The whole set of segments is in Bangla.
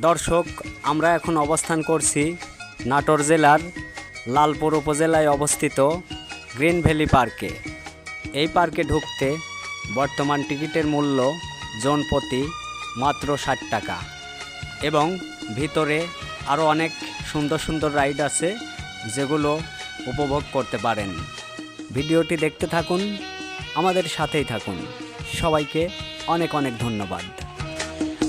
দর্শক, আমরা এখন অবস্থান করছি নাটোর জেলার লালপুর উপজেলায় অবস্থিত গ্রিন ভ্যালি পার্কে। এই পার্কে ঢুকতে বর্তমান টিকিটের মূল্য জন প্রতি মাত্র ষাট টাকা এবং ভিতরে আরও অনেক সুন্দর সুন্দর রাইড আছে যেগুলো উপভোগ করতে পারেন। ভিডিওটি দেখতে থাকুন, আমাদের সাথেই থাকুন। সবাইকে অনেক অনেক ধন্যবাদ।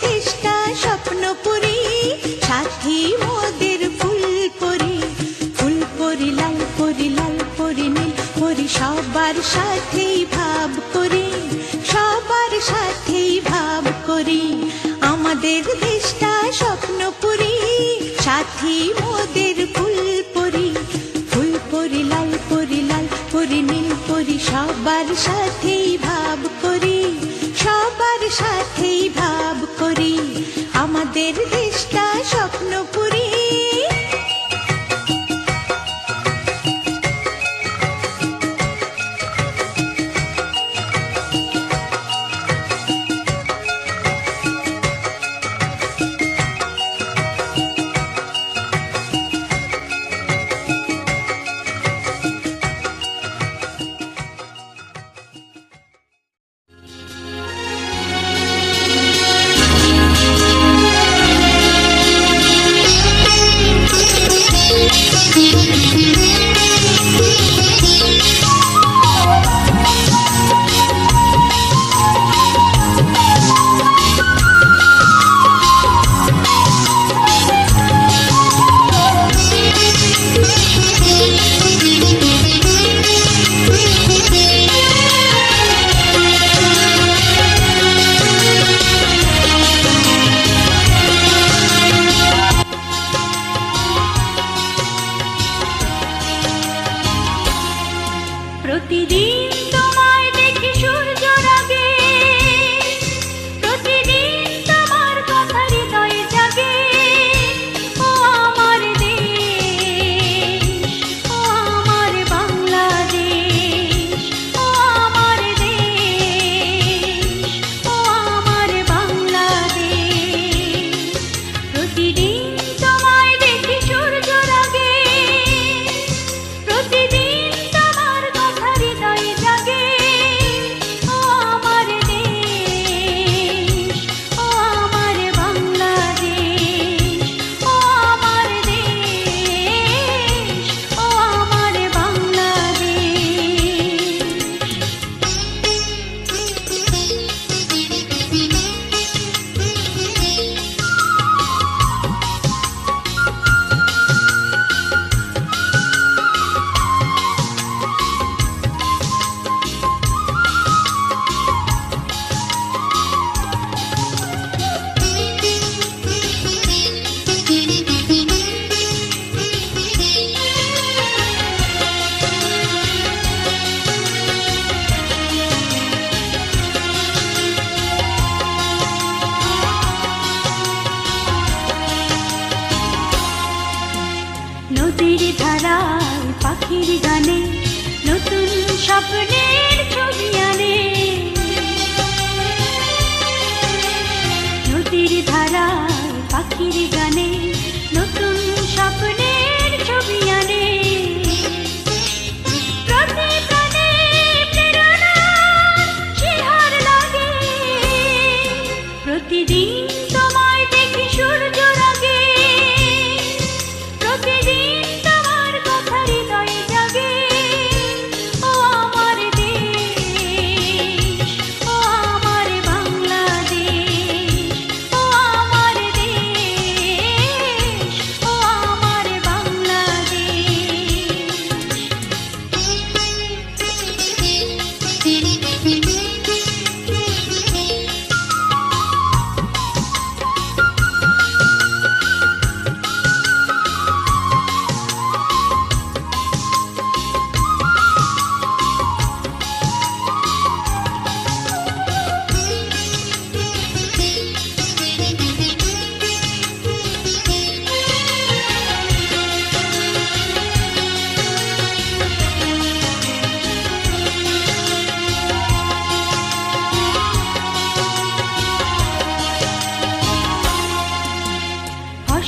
দেশটা স্বপ্নপুরী সাথী মোদের লাল পরি লাল পরি, নীল পরি, সবার সাথেই ভাব করি। সবার সাথেই ভাব করি। আমাদের দেশটা সাথী মোদের লাল পরি লাল পরি, নীল পরি, সবার সাথেই ভাব করি। সবার করি আমাদের দেশটা স্বপ্নপুরী গানে নতুন স্বপ্নের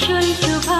ফসল শোভায়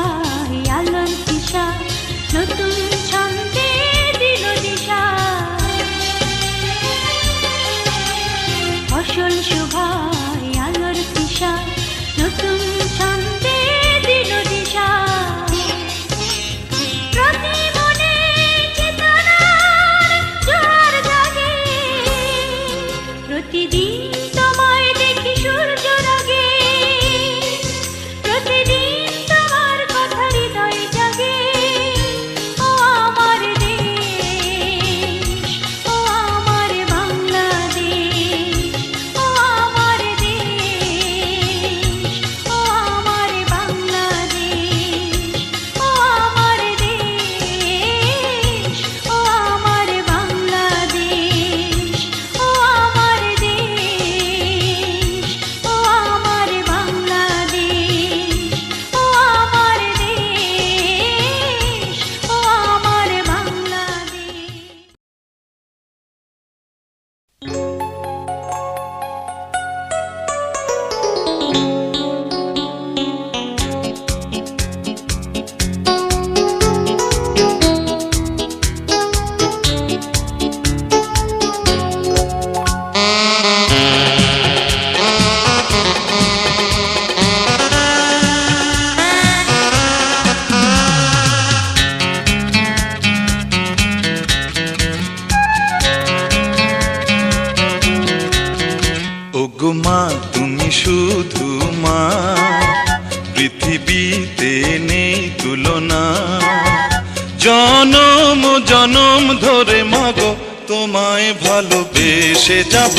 ভালোবেসে যাব,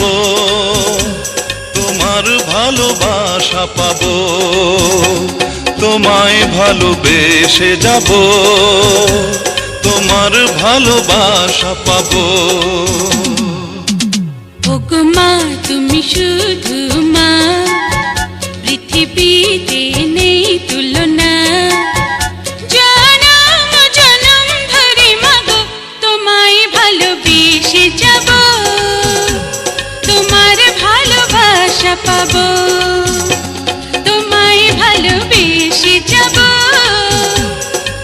তোমার ভালোবাসা পাব। তোমায় ভালোবেসে যাব, তোমার ভালোবাসা পাব। মা, তুমি শুধু মা, পৃথিবীতে নেই তুলনা। পাবো। তোমায় ভালোবেসে যাব।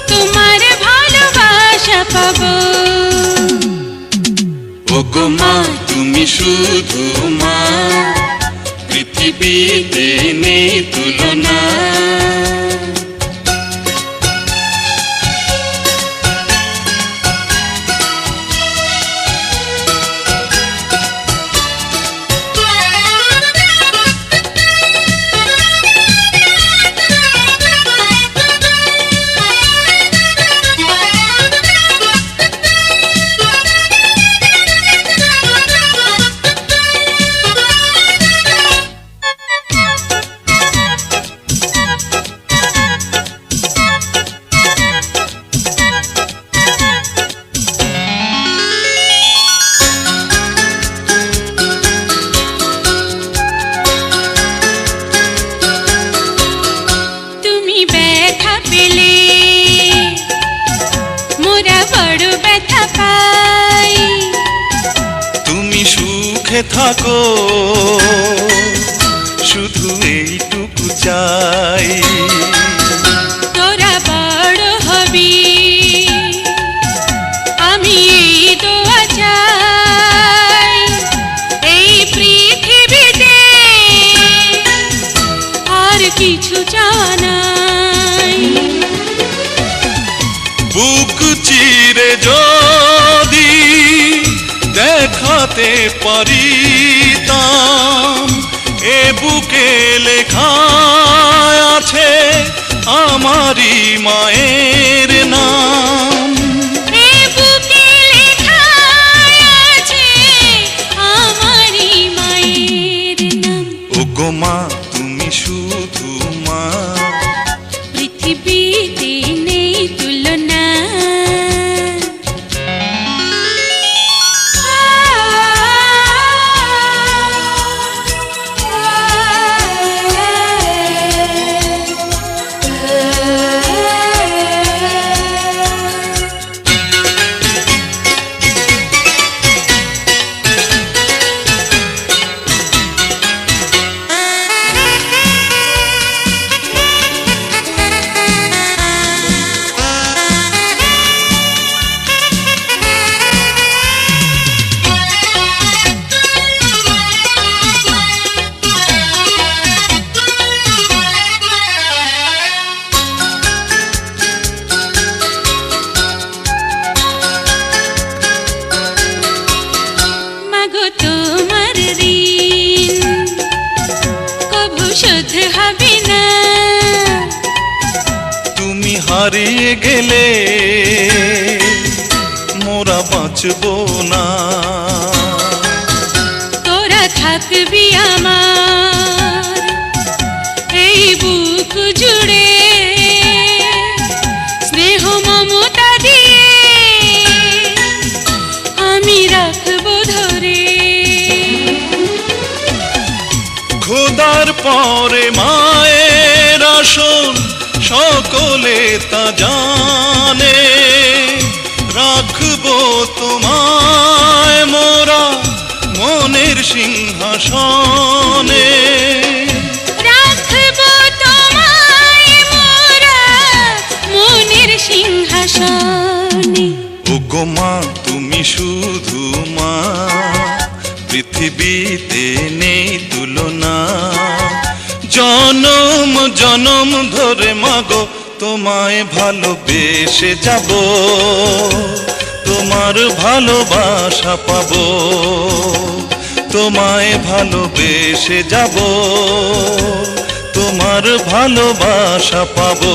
তোমার ভালোবাসা পাবো। ওগো মা, তুমি শুধু মা। পৃথিবীতে নেই তুলনা। সুখে থাকো। শুধু এইটুকু চাই। তোরা বড় হবি। দেখাতে পারিতাম। এ বুকে লেখা আছে আমারই মায়ের নাম। এ বুকে লেখা আছে আমারই মায়ের নাম। ওগো মা তুমি শুধু মা। শোধ হবে না। তুমি হারিয়ে গেলে মোরা বাঁচব না। তোরা থাকবি আমার খোদার পরে মায়ের আসন সকলে তা জানে। রাখব তোমায় মোরা মনের সিংহাসনে। রাখব তোমায় মোরা মনের সিংহাসনে। ওগো মা তুমি শুধু মা। পৃথিবীতে নেই তুলনা। জনম জনম ধরে মাগো, তোমায় ভালোবেসে যাব। তোমার ভালোবাসা পাবো। তোমায় ভালোবেসে যাব। তোমার ভালোবাসা পাবো।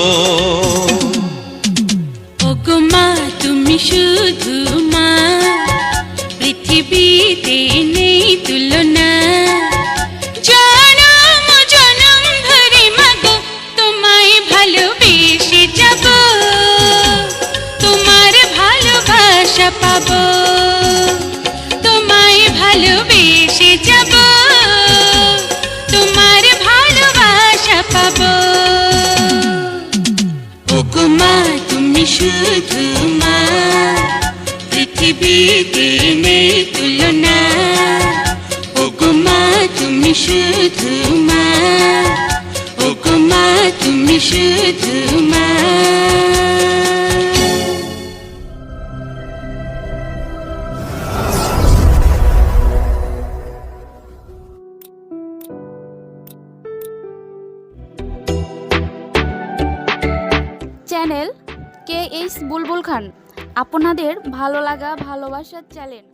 ওগো মা, তুমি শুধু মা। পৃথিবীতে নেই তুলনা জনম জনম ধরে মাগো তোমায় ভালোবেসে যাব তোমার ভালো পাবো তোমায় ভালোবেসে যাব তোমার ভালোবাসা পাবো ওগো মা তুমি শুধু মা পৃথিবীতে নেই তুলনা ওগো মা তুমি শুধু মা ওগো মা তুমি শুধু মা channel K H Bulbul Khan. আপনাদের ভালো লাগা ভালোবাসার চ্যানেল